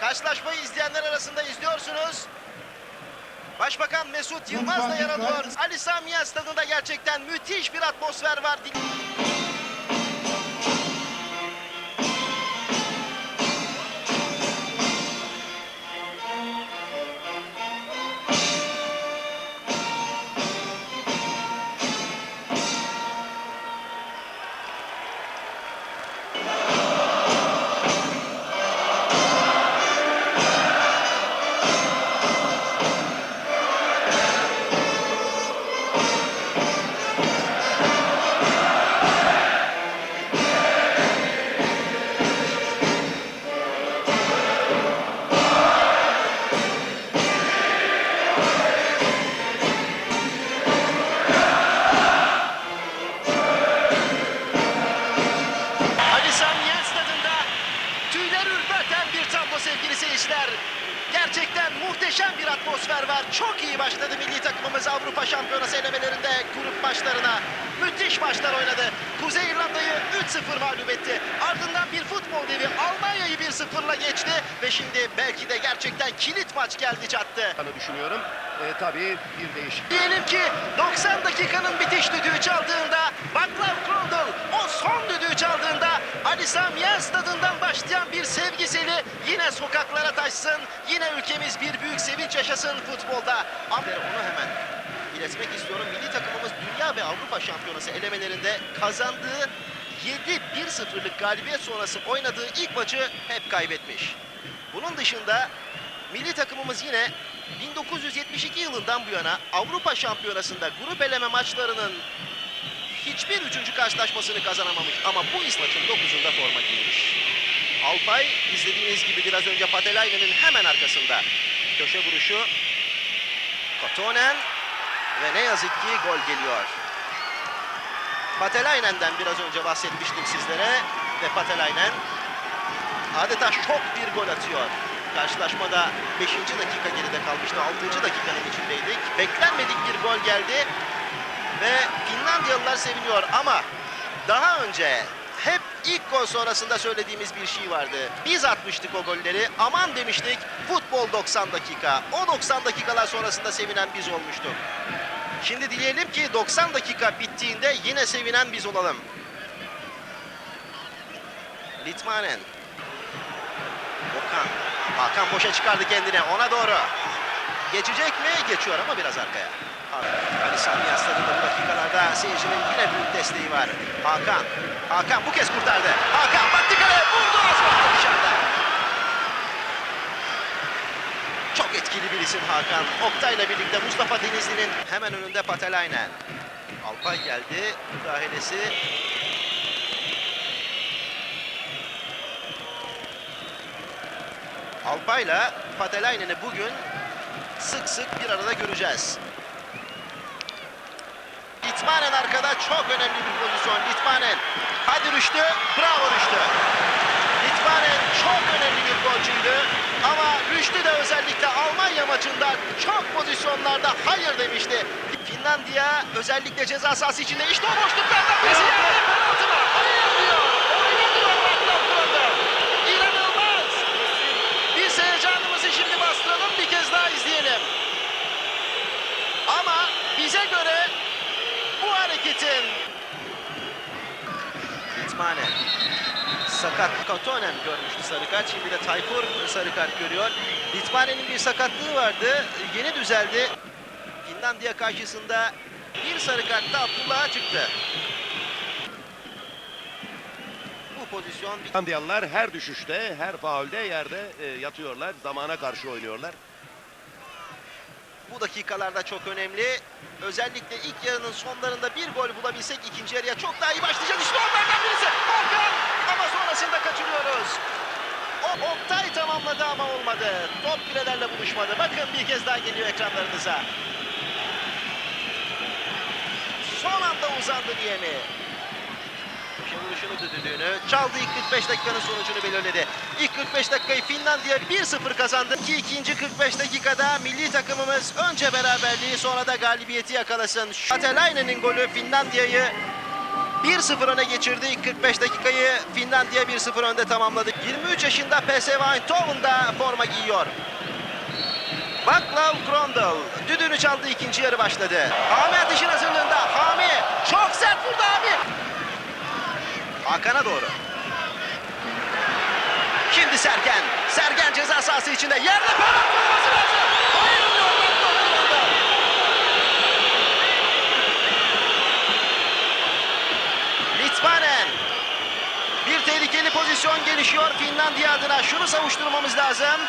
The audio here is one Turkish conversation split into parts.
Karşılaşmayı izleyenler arasında izliyorsunuz. Başbakan Mesut Yılmaz da yer alıyor. Ali Sami Yen stadında gerçekten müthiş bir atmosfer var. Sevgili seyirciler. Gerçekten muhteşem bir atmosfer var. Çok iyi başladı milli takımımız Avrupa Şampiyonası elemelerinde grup maçlarına. Müthiş maçlar oynadı. Kuzey İrlanda'yı 3-0 mağlup etti. Ardından bir futbol devi Almanya'yı 1-0'la geçti. Ve şimdi belki de gerçekten kilit maç geldi çattı. düşünüyorum. E, tabii bir değişik. Diyelim ki 90 dakikanın bitiş düdüğü çaldığında Václav Klaudel o son düdüğü çaldığında Ali Sami Yen stadından başlayan bir sevgiseli yine sokaklara taşsın. Yine ülkemiz bir büyük sevinç yaşasın futbolda. Onu hemen iletmek istiyorum. Milli takımımız Dünya ve Avrupa Şampiyonası elemelerinde kazandığı 7-1-0'lık galibiyet sonrası oynadığı ilk maçı hep kaybetmiş. Bunun dışında milli takımımız yine 1972 yılından bu yana Avrupa Şampiyonası'nda grup eleme maçlarının hiçbir üçüncü karşılaşmasını kazanamamış. Ama bu maçın 9'unda forma giymiş. Alpay izlediğiniz gibi biraz önce Patelainen'in hemen arkasında. Köşe vuruşu. Kotonen ve ne yazık ki gol geliyor. Patelainen'den biraz önce bahsetmiştim sizlere ve Patelainen adeta şok bir gol atıyor. Karşılaşmada 5. dakika geride kalmıştı. 6. dakikanın içindeydik. Beklenmedik bir gol geldi ve Finlandiyalılar seviniyor ama daha önce hep ilk gol sonrasında söylediğimiz bir şey vardı. Biz atmıştık o golleri. Aman demiştik. Futbol 90 dakika. O 90 dakikalar sonrasında sevinen biz olmuştuk. Şimdi dileyelim ki 90 dakika bittiğinde yine sevinen biz olalım. Litmanen. Okan. Hakan boşa çıkardı kendine. Ona doğru. Geçecek mi? Geçiyor ama biraz arkaya. Ali Sami Yaslan'ın da bu dakikalarda seyircinin yine büyük desteği var. Hakan. Hakan bu kez kurtardı. Hakan baktı kaleye vurdu kaldı dışarıda. Çok etkili bir isim Hakan. Oktay'la birlikte Mustafa Denizli'nin hemen önünde Patelainen. Alpay geldi. Müdahalesi Alpay'la Patelainen'i bugün sık sık bir arada göreceğiz. Litmanen arkada çok önemli bir pozisyon. Litmanen. Hadi Rüştü. Bravo Rüştü. Litmanen çok önemli bir golcüydü. Ama Rüştü de özellikle Almanya maçında çok pozisyonlarda hayır demişti. Finlandiya özellikle ceza sahası içinde işte o boşluklardan yerde penaltı var. Hayır diyor. Oynamıyor Václav Klaudel. İnanılmaz. Biz heyecanımızı şimdi bastıralım bir kez daha izleyelim. Ama bize göre hareketin Litmanen sakat Kotonen görmüştü sarı kart. Şimdi de Tayfur sarı kart görüyor. Litmanen'in bir sakatlığı vardı. Yeni düzeldi. Finlandiya karşısında bir sarı kart da Abdullah'a çıktı. Bu pozisyon bir Finlandiyalılar her düşüşte, her faulde yerde e, yatıyorlar. Zamana karşı oynuyorlar. Bu dakikalarda çok önemli. Özellikle ilk yarının sonlarında bir gol bulabilsek ikinci yarıya çok daha iyi başlayacağız. İşte onlardan birisi. Hakan ama sonrasında kaçırıyoruz. O Oktay tamamladı ama olmadı. Top bilelerle buluşmadı. Bakın bir kez daha geliyor ekranlarınıza. Son anda uzandı Niyemi. Vuruşunu düdüğünü çaldı ilk 45 dakikanın sonucunu belirledi. İlk 45 dakikayı Finlandiya 1-0 kazandı. Ki ikinci 45 dakikada milli takımımız önce beraberliği sonra da galibiyeti yakalasın. Atelainen'in golü Finlandiya'yı 1-0 öne geçirdi. İlk 45 dakikayı Finlandiya 1-0 önde tamamladı. 23 yaşında PSV Eindhoven'da forma giyiyor. Vaclav Krondl düdüğünü çaldı ikinci yarı başladı. Hami atışın hazırlığında. Hami çok sert vurdu Hami. Hakan'a doğru. Şimdi Sergen. Sergen ceza sahası içinde. Yerde penaltı olması lazım. Hayır diyor Vaclav Krondl. Litmanen. Bir tehlikeli pozisyon gelişiyor Finlandiya adına. Şunu savuşturmamız lazım.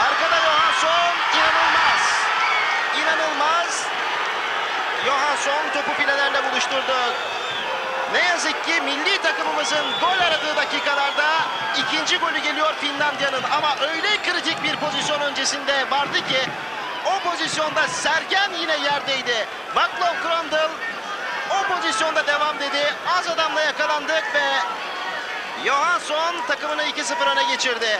Arkada Johansson inanılmaz. İnanılmaz. Johansson topu filelerle buluşturdu. Ne yazık ki milli takımımızın gol aradığı dakikalarda ikinci golü geliyor Finlandiya'nın. Ama öyle kritik bir pozisyon öncesinde vardı ki o pozisyonda Sergen yine yerdeydi. Vaclav Krondl o pozisyonda devam dedi. Az adamla yakalandık ve Johansson takımını 2-0 öne geçirdi.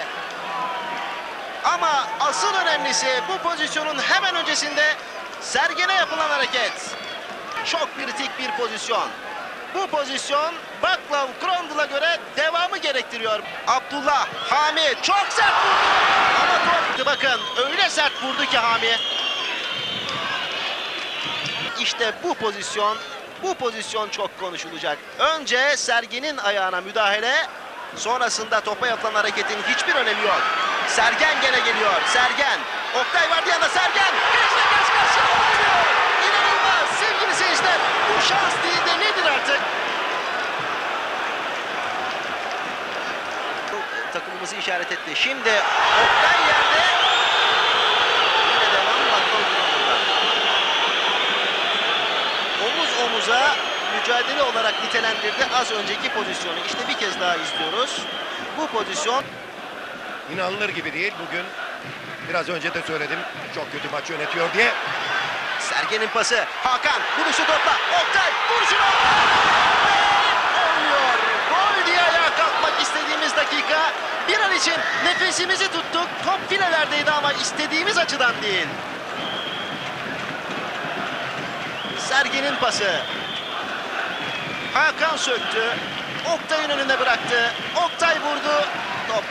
Ama asıl önemlisi bu pozisyonun hemen öncesinde Sergen'e yapılan hareket. Çok kritik bir pozisyon. Bu pozisyon Vaclav Krondl'a göre devamı gerektiriyor. Abdullah, Hami çok sert vurdu. Ama top bakın öyle sert vurdu ki Hami. İşte bu pozisyon, bu pozisyon çok konuşulacak. Önce Sergen'in ayağına müdahale, sonrasında topa yapılan hareketin hiçbir önemi yok. Sergen gene geliyor. Sergen. Oktay vardı yanında Sergen. Karşıya oluyor. İnanılmaz. Seyirciler bu şans değil de nedir artık? Takımımızı işaret etti. Şimdi Oktay yerde. Yine devam. Krondl'dan omuz omuza mücadele olarak nitelendirdi az önceki pozisyonu. İşte bir kez daha izliyoruz. Bu pozisyon İnanılır gibi değil bugün. Biraz önce de söyledim çok kötü maç yönetiyor diye. Sergen'in pası. Hakan vuruşu topla. Oktay vuruşunu Olmuyor. Gol diye ayağa kalkmak istediğimiz dakika. Bir an için nefesimizi tuttuk. Top filelerdeydi ama istediğimiz açıdan değil. Sergen'in pası. Hakan söktü. Oktay'ın önüne bıraktı. Oktay vurdu. Top.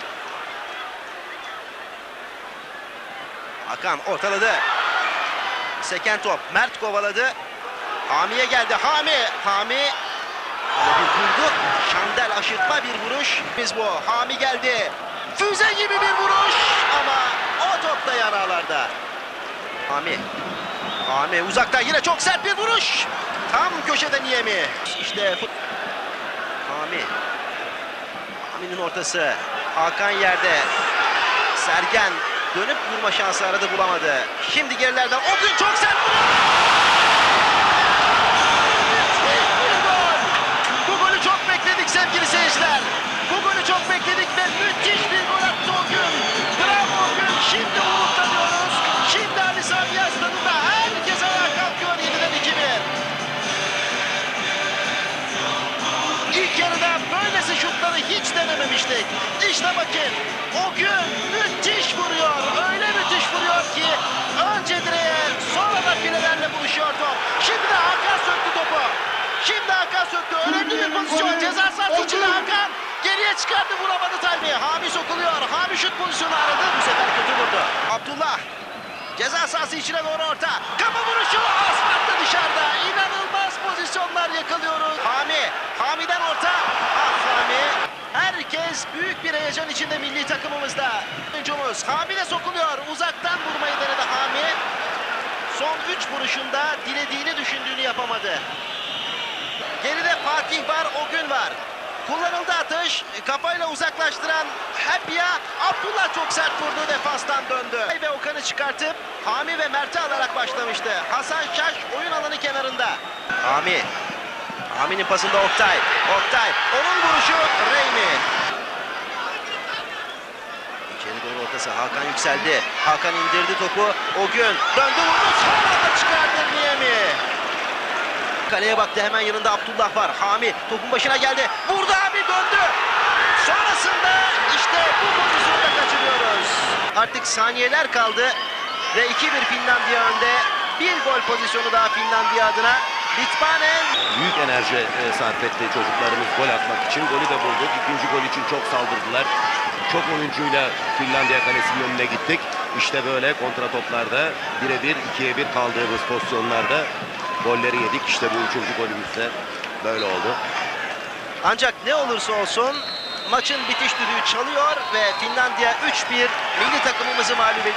Hakan ortaladı. Seken top. Mert kovaladı. Hami'ye geldi. Hami. Hami. Bir vurdu. Şandel aşırtma bir vuruş. Biz bu. Hami geldi. Füze gibi bir vuruş. Ama o top da yanağlarda. Hami. Hami uzaktan yine çok sert bir vuruş. Tam köşeden Niyemi. İşte Hami. Hami'nin ortası. Hakan yerde. Sergen dönüp vurma şansı aradı bulamadı. Şimdi gerilerden o gün çok sert gol. Bu golü çok bekledik sevgili seyirciler. Bu golü çok bekledik ve müthiş bir gol İşte bakın o gün müthiş vuruyor. Öyle müthiş vuruyor ki önce direğe sonra da filelerle buluşuyor top. Şimdi de Hakan söktü topu. Şimdi Hakan söktü. Önemli bir pozisyon. Ceza sahası içinde Hakan. Geriye çıkardı vuramadı Talbi. Hami sokuluyor. Hami şut pozisyonu aradı. Bu sefer kötü vurdu. Abdullah. Ceza sahası içine doğru orta. Kafa vuruşu asfaltta dışarıda. İnanılmaz pozisyonlar yakalıyoruz. Hami. Hami'den orta. Ah Hami. Herkes büyük bir heyecan içinde milli takımımızda. Oyuncumuz Hami de sokuluyor. Uzaktan vurmayı denedi Hami. Son 3 vuruşunda dilediğini düşündüğünü yapamadı. Geride Fatih var, o gün var. Kullanıldı atış. Kafayla uzaklaştıran Hepya. Abdullah çok sert vurdu. Defanstan döndü. Ve Okan'ı çıkartıp Hami ve Mert'i alarak başlamıştı. Hasan Şaş oyun alanı kenarında. Hami. Hami'nin pasında Oktay. Oktay. Onun vuruşu Reymi. İçeri doğru ortası. Hakan yükseldi. Hakan indirdi topu. O gün döndü vurdu. Sonra da çıkardı Niyemi. Kaleye baktı hemen yanında Abdullah var. Hami topun başına geldi. Vurdu Hami döndü. Sonrasında işte bu pozisyonu da kaçırıyoruz. Artık saniyeler kaldı ve 2-1 Finlandiya önde. Bir gol pozisyonu daha Finlandiya adına. Litmanen Büyük enerji e, sarf etti çocuklarımız gol atmak için. Golü de bulduk. İkinci gol için çok saldırdılar. çok oyuncuyla Finlandiya kalesinin önüne gittik. İşte böyle kontra toplarda birebir ikiye bir kaldığımız pozisyonlarda golleri yedik. İşte bu üçüncü golümüz de böyle oldu. Ancak ne olursa olsun maçın bitiş düdüğü çalıyor ve Finlandiya 3-1 milli takımımızı mağlup ediyor.